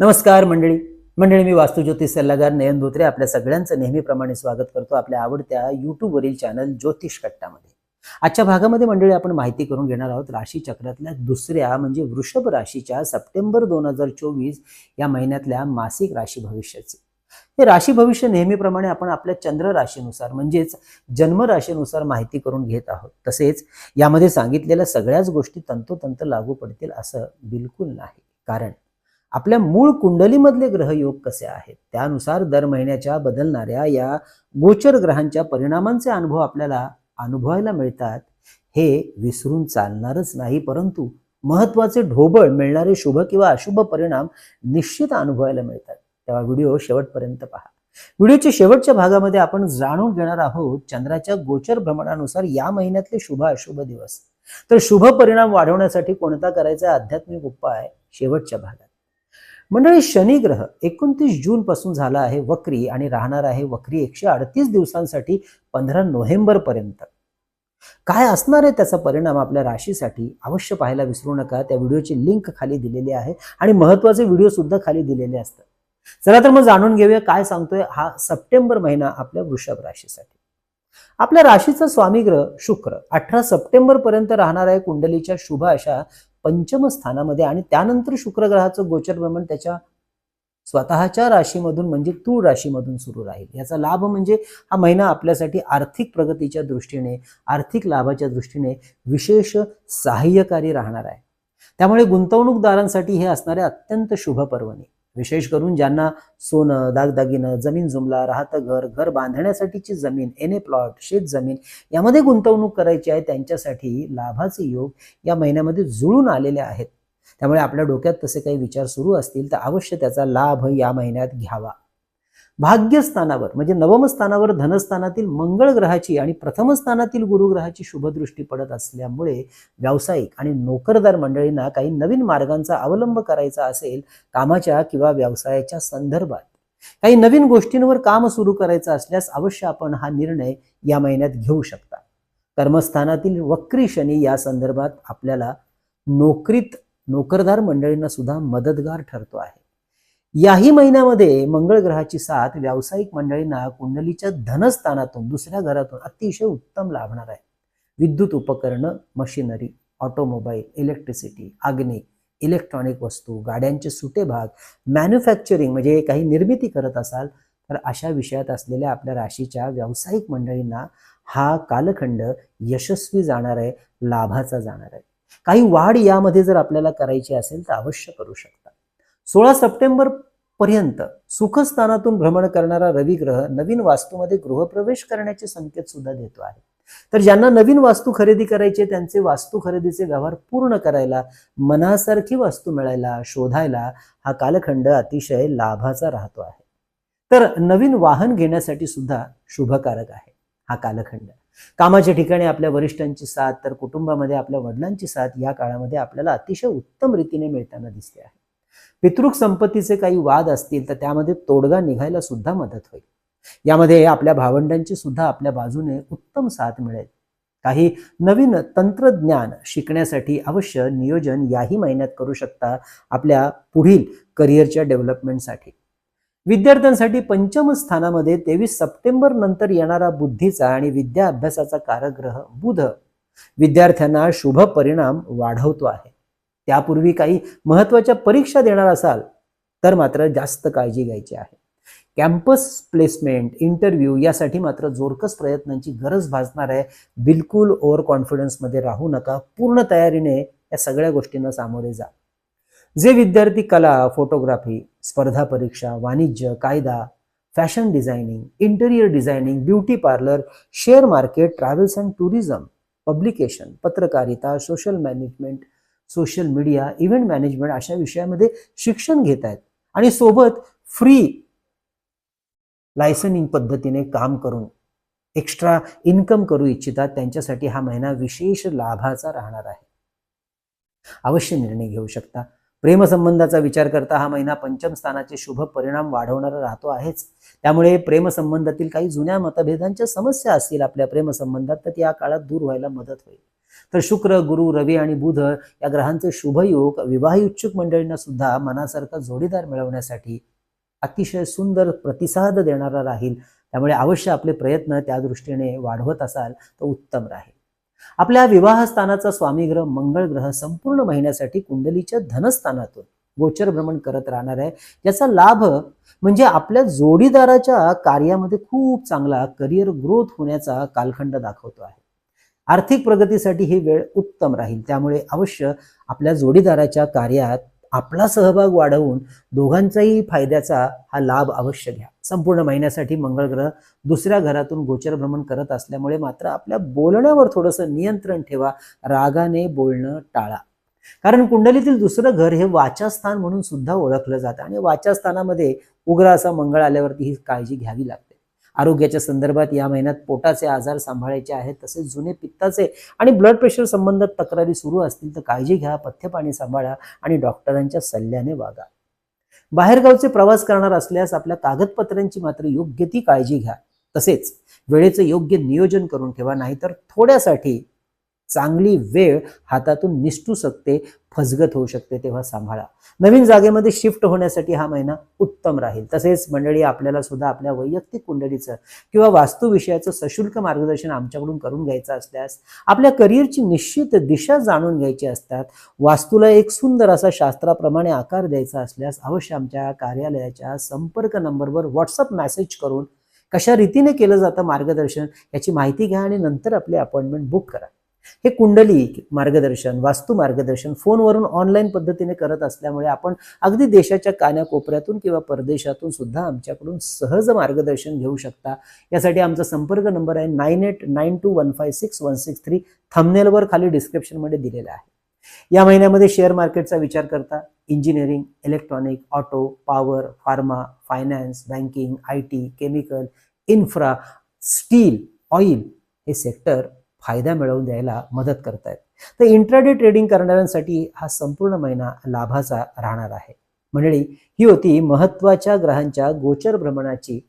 नमस्कार मंडळी. मंडळी मी वास्तुज्योतिष सल्लागार नयन धोत्रे. आपल्या सगळ्यांचं नेहमीप्रमाणे स्वागत करतो आपल्या आवडत्या युट्यूबवरील चॅनल ज्योतिष कट्टामध्ये. आजच्या भागामध्ये मंडळी आपण माहिती करून घेणार आहोत राशी चक्रातल्या दुसऱ्या म्हणजे वृषभ राशीच्या सप्टेंबर दोन हजार चोवीस या महिन्यातल्या मासिक राशी भविष्याचे. हे राशी भविष्य नेहमीप्रमाणे आपण आपल्या चंद्र राशीनुसार म्हणजेच जन्म राशीनुसार माहिती करून घेत आहोत. तसेच यामध्ये सांगितलेल्या सगळ्याच गोष्टी तंतोतंत लागू पडतील असं बिलकुल नाही. कारण आपल्या मूळ कुंडलीमधले ग्रहयोग कसे आहेत? त्यानुसार दर महिन्याच्या बदलणाऱ्या या गोचर ग्रहांच्या परिणामांचे अनुभव आपल्याला अनुभवायला मिळतात. हे विसरून चालणारच नाही परंतु महत्त्वाचे ढोबळ मिळणारे शुभ किंवा अशुभ परिणाम निश्चित अनुभवायला मिळतात. तेव्हा व्हिडिओ शेवटपर्यंत पहा. व्हिडिओच्या शेवटच्या भागामध्ये आपण जाणून घेणार आहोत चंद्राच्या गोचर भ्रमणानुसार या महिन्यातले शुभ अशुभ दिवस. तर शुभ परिणाम वाढवण्यासाठी कोणता करायचा आध्यात्मिक उपाय? शेवटच्या भागात. मंडळी शनिग्रह एकोणतीस जून पासून झाला आहे वक्री आणि राहणार आहे वक्री एकशे अडतीस दिवसांसाठी पंधरा नोव्हेंबर पर्यंत. काय असणार आहे त्याचा परिणाम आपल्या राशीसाठी अवश्य पाहायला विसरू नका. त्या व्हिडिओची लिंक खाली दिलेली आहे आणि महत्त्वाचे व्हिडिओ सुद्धा खाली दिलेले असतात. चला तर मग जाणून घेऊया काय सांगतोय हा सप्टेंबर महिना आपल्या वृषभ राशीसाठी. आपल्या राशीचा स्वामी ग्रह शुक्र अठरा सप्टेंबर पर्यंत राहणार आहे कुंडलीच्या शुभ अशा पंचम स्थानामध्ये आणि त्यानंतर शुक्रग्रहाचं गोचर भ्रमण त्याच्या स्वतःच्या राशीमधून म्हणजे तूळ राशीमधून सुरू राहील. याचा लाभ म्हणजे हा महिना आपल्यासाठी आर्थिक प्रगतीच्या दृष्टीने आर्थिक लाभाच्या दृष्टीने विशेष सहाय्यकारी राहणार आहे. त्यामुळे गुंतवणूकदारांसाठी हे असणारे अत्यंत शुभ पर्वणी. विशेष करून ज्यांना सोनं दागदागिनं जमीन जुमला राहतं घर घर बांधण्यासाठीची जमीन एने प्लॉट शेत जमीन यामध्ये गुंतवणूक करायची आहे त्यांच्यासाठी लाभाचे योग या महिन्यामध्ये जुळून आलेले आहेत. त्यामुळे आपल्या डोक्यात तसे काही विचार सुरू असतील तर अवश्य त्याचा लाभ या महिन्यात घ्यावा. भाग्यस्थानावर म्हणजे नवमस्थानावर धनस्थानातील मंगळ ग्रहाची आणि प्रथम स्थानातील गुरुग्रहाची शुभदृष्टी पडत असल्यामुळे व्यावसायिक आणि नोकरदार मंडळींना काही नवीन मार्गांचा अवलंब करायचा असेल कामाच्या किंवा व्यवसायाच्या संदर्भात. काही नवीन गोष्टींवर काम सुरू करायचं असल्यास अवश्य आपण हा निर्णय या महिन्यात घेऊ शकता. कर्मस्थानातील वक्री शनी या संदर्भात आपल्याला नोकरीत नोकरदार मंडळींना सुद्धा मदतगार ठरतो आहे. याही महिन्यामध्ये मंगळ ग्रहाची साथ व्यावसायिक मंडळींना कुंडलीच्या धनस्थानातून दुसऱ्या घरातून अतिशय उत्तम लाभणार आहे. विद्युत उपकरणं मशिनरी ऑटोमोबाईल इलेक्ट्रिसिटी अग्नी इलेक्ट्रॉनिक वस्तू गाड्यांचे सुटे भाग मॅन्युफॅक्चरिंग म्हणजे काही निर्मिती करत असाल तर अशा विषयात असलेल्या आपल्या राशीच्या व्यावसायिक मंडळींना हा कालखंड यशस्वी जाणार आहे लाभाचा जाणार आहे. काही वाढ यामध्ये जर आपल्याला करायची असेल तर अवश्य करू शकता. सोळा सप्टेंबर पर्यंत सुखस्थानातून भ्रमण करणारा रवी ग्रह नवीन वास्तूमध्ये गृहप्रवेश करण्याचे संकेत सुद्धा देतो आहे. तर ज्यांना नवीन वास्तू खरेदी करायचे त्यांचे वास्तू खरेदीचे व्यवहार पूर्ण करायला मनासारखी वास्तू मिळायला शोधायला हा कालखंड अतिशय लाभाचा राहतो आहे. तर नवीन वाहन घेण्यासाठी सुद्धा शुभकारक आहे हा कालखंड. कामाच्या ठिकाणी आपल्या वरिष्ठांची साथ तर कुटुंबामध्ये आपल्या वडिलांची साथ या काळामध्ये आपल्याला अतिशय उत्तम रीतीने मिळताना दिसते आहे. पितृक संपत्तीचे काही वाद असतील तर त्यामध्ये तोडगा निघायला सुद्धा मदत होईल. यामध्ये आपल्या भावंडांची सुद्धा आपल्या बाजूने उत्तम साथ मिळेल. काही नवीन तंत्रज्ञान शिकण्यासाठी अवश्य नियोजन याही महिन्यात करू शकता आपल्या पुढील करिअरच्या डेव्हलपमेंटसाठी. विद्यार्थ्यांसाठी पंचम स्थानामध्ये तेवीस सप्टेंबर नंतर येणारा बुद्धीचा आणि विद्या अभ्यासाचा कारग्रह बुध. विद्यार्थ्यांना शुभ परिणाम वाढवतो आहे. त्यापूर्वी काही महत्त्वाच्या परीक्षा देणार असाल तर मात्र जास्त काळजी घ्यायची आहे. कॅम्पस प्लेसमेंट इंटरव्ह्यू यासाठी मात्र जोरकस प्रयत्नांची गरज भासणार आहे. बिलकुल ओव्हर कॉन्फिडन्समध्ये राहू नका. पूर्ण तयारीने या सगळ्या गोष्टींना सामोरे जा. जे विद्यार्थी कला फोटोग्राफी स्पर्धा परीक्षा वाणिज्य कायदा fashion designing interior designing beauty parlour share market travels and tourism publication पत्रकारिता social management social media event management अशा विषयामध्ये शिक्षण घेत आहेत आणि सोबत फ्री लायसनिंग पद्धतीने काम करून एक्स्ट्रा इन्कम करू इच्छितात त्यांच्यासाठी हा महिना विशेष लाभाचा राहणार आहे. अवश्य निर्णय घेऊ शकता. प्रेमसंबंधाचा विचार करता हा महिना पंचम स्थानाचे शुभ परिणाम वाढवणारा राहतो आहेच. त्यामुळे प्रेमसंबंधातील काही जुन्या मतभेदांच्या समस्या असतील आपल्या प्रेमसंबंधात तर त्या काळात दूर व्हायला मदत होईल. तर शुक्र गुरु रवी आणि बुध या ग्रहांचे शुभयोग विवाह इच्छुक मंडळींना सुद्धा मनासारखा जोडीदार मिळवण्यासाठी अतिशय सुंदर प्रतिसाद देणारा राहील. त्यामुळे अवश्य आपले प्रयत्न त्या दृष्टीने वाढवत असाल तर उत्तम राहील. आपल्या विवाहस्थानाचा स्वामी ग्रह मंगळ ग्रह संपूर्ण महिन्यासाठी कुंडलीच्या धनस्थानातून गोचर भ्रमण करत राहणार आहे. याचा लाभ म्हणजे आपल्या जोडीदाराच्या कार्यामध्ये खूप चांगला करिअर ग्रोथ होण्याचा कालखंड दाखवतो आहे. आर्थिक प्रगतीसाठी ही वेळ उत्तम राहील. त्यामुळे अवश्य आपल्या जोडीदाराच्या कार्यात आपला सहभाग वाढवून दोघांचाही फायद्याचा हा लाभ अवश्य घ्या. संपूर्ण महिन्यासाठी मंगळ ग्रह दुसऱ्या घरातून गोचर भ्रमण करत असल्यामुळे मात्र आपल्या बोलण्यावर थोडंसं नियंत्रण ठेवा रागाने बोलणं टाळा. कारण कुंडलीतील दुसरं घर हे वाचास्थान म्हणून सुद्धा ओळखलं जातं आणि वाचास्थानामध्ये उग्र असा मंगळ आल्यावरती ही काळजी घ्यावी लागते. आरोग्याच्या संदर्भात या महिन्यात पोटाचे आजार सांभाळायचे आहेत तसेच जुने पित्ताचे आणि ब्लड प्रेशर संबंधात तक्रारी सुरू असतील तर काळजी घ्या पथ्य पाणी सांभाळा आणि डॉक्टरांच्या सल्ल्याने वागा. बाहेरगावचे प्रवास करणार असल्यास आपल्या कागदपत्रांची मात्र योग्य ती काळजी घ्या. तसेच वेळेचं योग्य नियोजन करून ठेवा नाहीतर थोड्यासाठी चांगली वेळ हातातून निसटू शकते फसगत होऊ शकते तेव्हा सांभाळा. नवीन जागेमध्ये शिफ्ट होण्यासाठी हा महिना उत्तम राहील. तसेच मंडळी आपल्याला सुद्धा आपल्या वैयक्तिक कुंडलीचं किंवा वास्तुविषयाचं सशुल्क मार्गदर्शन आमच्याकडून करून घ्यायचं असल्यास आपल्या करिअरची निश्चित दिशा जाणून घ्यायची असतात वास्तूला एक सुंदर असा शास्त्राप्रमाणे आकार द्यायचा असल्यास अवश्य आमच्या कार्यालयाच्या संपर्क नंबरवर व्हॉट्सअप मेसेज करून कशा रीतीने केलं जातं मार्गदर्शन याची माहिती घ्या आणि नंतर आपली अपॉइंटमेंट बुक करा. हे कुंडली मार्गदर्शन वास्तू मार्गदर्शन फोनवरून ऑनलाईन पद्धतीने करत असल्यामुळे आपण अगदी देशाच्या कानाकोपऱ्यातून किंवा परदेशातून सुद्धा आमच्याकडून सहज मार्गदर्शन घेऊ शकता. यासाठी आमचा संपर्क नंबर आहे nine eight nine two one five six one six three. थंबनेलवर खाली डिस्क्रिप्शनमध्ये दिलेला आहे. या महिन्यामध्ये शेअर मार्केटचा विचार करता engineering electronic auto power pharma finance banking I T chemical infra steel oil हे सेक्टर फायदा मिळवून द्यायला मदत करतायत. तर इंट्राडे ट्रेडिंग करणाऱ्यांसाठी हा संपूर्ण महिना लाभाचा राहणार आहे. मंडळी ही होती महत्त्वाच्या ग्रहांच्या गोचर भ्रमणाची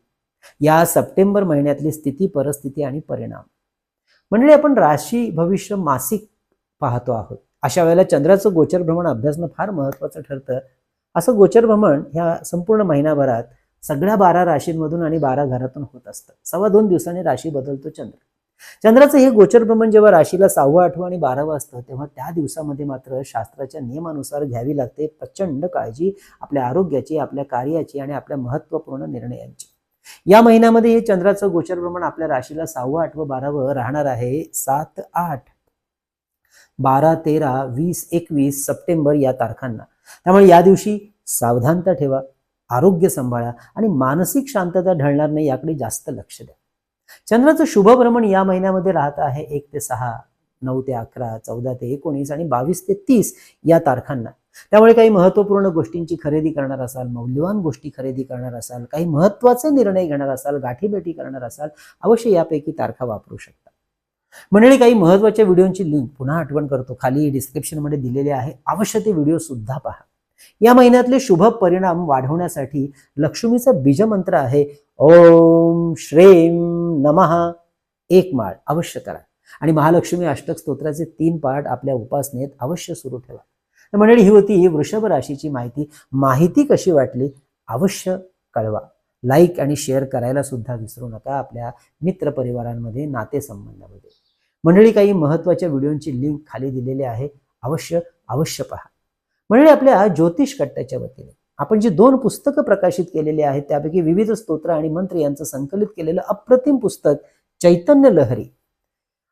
या सप्टेंबर महिन्यातली स्थिती परिस्थिती आणि परिणाम. मंडळी आपण राशी भविष्य मासिक पाहतो आहोत. अशा वेळेला चंद्राचं गोचर भ्रमण अभ्यासणं फार महत्वाचं ठरतं. असं गोचर भ्रमण ह्या संपूर्ण महिनाभरात सगळ्या बारा राशींमधून आणि बारा घरातून होत असतं. सव्वा दोन दिवसांनी राशी बदलतो चंद्र. चंद्राचं हे गोचर भ्रमण जेव्हा राशीला सहावं आठवं आणि बारावं असतं तेव्हा त्या दिवसामध्ये मात्र शास्त्राच्या नियमानुसार घ्यावी लागते प्रचंड काळजी आपल्या आरोग्याची आपल्या कार्याची आणि आपल्या महत्त्वपूर्ण निर्णयांची. या महिन्यामध्ये हे चंद्राचं गोचर भ्रमण आपल्या राशीला सहावं आठवं बारावं राहणार आहे. सात आठ बारा तेरा वीस एकवीस सप्टेंबर या तारखांना. त्यामुळे या दिवशी सावधानता ठेवा आरोग्य सांभाळा आणि मानसिक शांतता ढळणार नाही याकडे जास्त लक्ष द्या. चंद्राचं शुभ भ्रमण या महिन्यामध्ये राहत आहे एक ते सहा नऊ ते अकरा चौदा ते एकोणीस आणि बावीस ते तीस या तारखांना. त्यामुळे काही महत्त्वपूर्ण गोष्टींची खरेदी करणार असाल मौल्यवान गोष्टी खरेदी करणार असाल काही महत्त्वाचे निर्णय घेणार असाल गाठीभेटी करणार असाल अवश्य यापैकी तारखा वापरू शकता. मंडळी काही महत्त्वाच्या व्हिडिओची लिंक पुन्हा आठवण करतो. खाली डिस्क्रिप्शनमध्ये दिलेले आहे. अवश्य ते व्हिडिओ सुद्धा पहा. या महिन्यातले शुभ परिणाम वाढवण्यासाठी लक्ष्मीचा बीजमंत्र आहे. ओम श्रेम नमः. एक माळ अवश्य करा. आणि महालक्ष्मी अष्टक स्तोत्राचे तीन पाठ आपल्या उपासनेत अवश्य सुरू ठेवा. तर मंडळी ही होती ही वृषभ राशीची माहिती. माहिती कशी वाटली? अवश्य कळवा. लाईक आणि शेअर करायला सुद्धा विसरू नका आपल्या मित्रपरिवारांमध्ये नातेसंबंधामध्ये मंडळी काही महत्त्वाच्या व्हिडिओंची लिंक खाली दिलेली आहे. अवश्य अवश्य पहा. म्हणजे आपल्या ज्योतिष कट्ट्याच्या वतीने. आपण जी दोन पुस्तकं प्रकाशित केलेली आहेत त्यापैकी विविध स्तोत्र आणि मंत्र यांचं संकलित केलेलं अप्रतिम पुस्तक चैतन्य लहरी.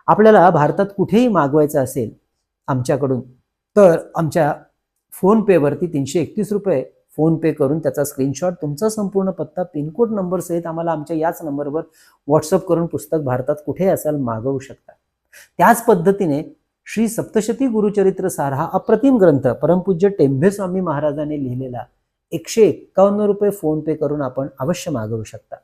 आपल्याला भारतात कुठेही मागवायचं असेल आमच्याकडून तर आमच्या फोनपेवरती तीनशे एकतीस रुपये फोनपे करून त्याचा स्क्रीनशॉट तुमचा संपूर्ण पत्ता पिनकोड नंबर सहित आम्हाला आमच्या याच नंबरवर व्हॉट्सअप करून पुस्तक भारतात कुठे असाल मागवू शकता. त्याच पद्धतीने श्री सप्तशती गुरुचरित्र सार हा अप्रतिम ग्रंथ परमपूज्य टेंभे स्वामी महाराजांनी लिहिलेला. एकशे एक्कावन्न रुपये फोन पे करून आपण अवश्य मागवू शकता.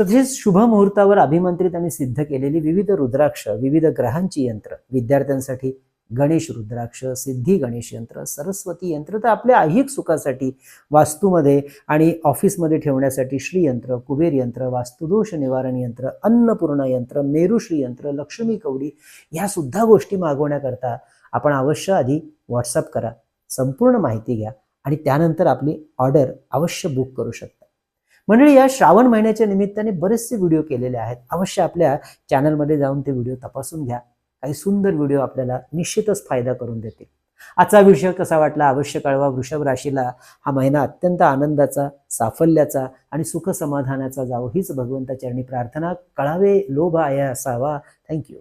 तसेच शुभ मुहूर्तावर अभिमंत्रित आणि सिद्ध केलेली विविध रुद्राक्ष विविध ग्रहांची यंत्र विद्यार्थ्यांसाठी गणेश रुद्राक्ष सिद्धी गणेश यंत्र सरस्वती यंत्र तर आपल्या ऐहिक सुखासाठी वास्तूमध्ये आणि ऑफिसमध्ये ठेवण्यासाठी श्रीयंत्र कुबेर यंत्र वास्तुदोष निवारण यंत्र अन्नपूर्णा यंत्र मेरुश्री यंत्र लक्ष्मी कवडी ह्या सुद्धा गोष्टी मागवण्याकरता आपण अवश्य आधी व्हॉट्सअप करा. संपूर्ण माहिती घ्या आणि त्यानंतर आपली ऑर्डर अवश्य बुक करू शकता. मंडळी या श्रावण महिन्याच्या निमित्ताने बरेचसे व्हिडिओ केलेले आहेत. अवश्य आपल्या चॅनलमध्ये जाऊन ते व्हिडिओ तपासून घ्या. काही सुंदर व्हिडिओ आपल्याला निश्चितच फायदा करून देतील. आजचा विषय कसा वाटला अवश्य कळवा वृषभ राशीला? हा महिना अत्यंत आनंदाचा साफल्याचा आणि सुख समाधानाचा जावो हीच भगवंताचरणी प्रार्थना. कळावे लोभ आहे असावा. थँक्यू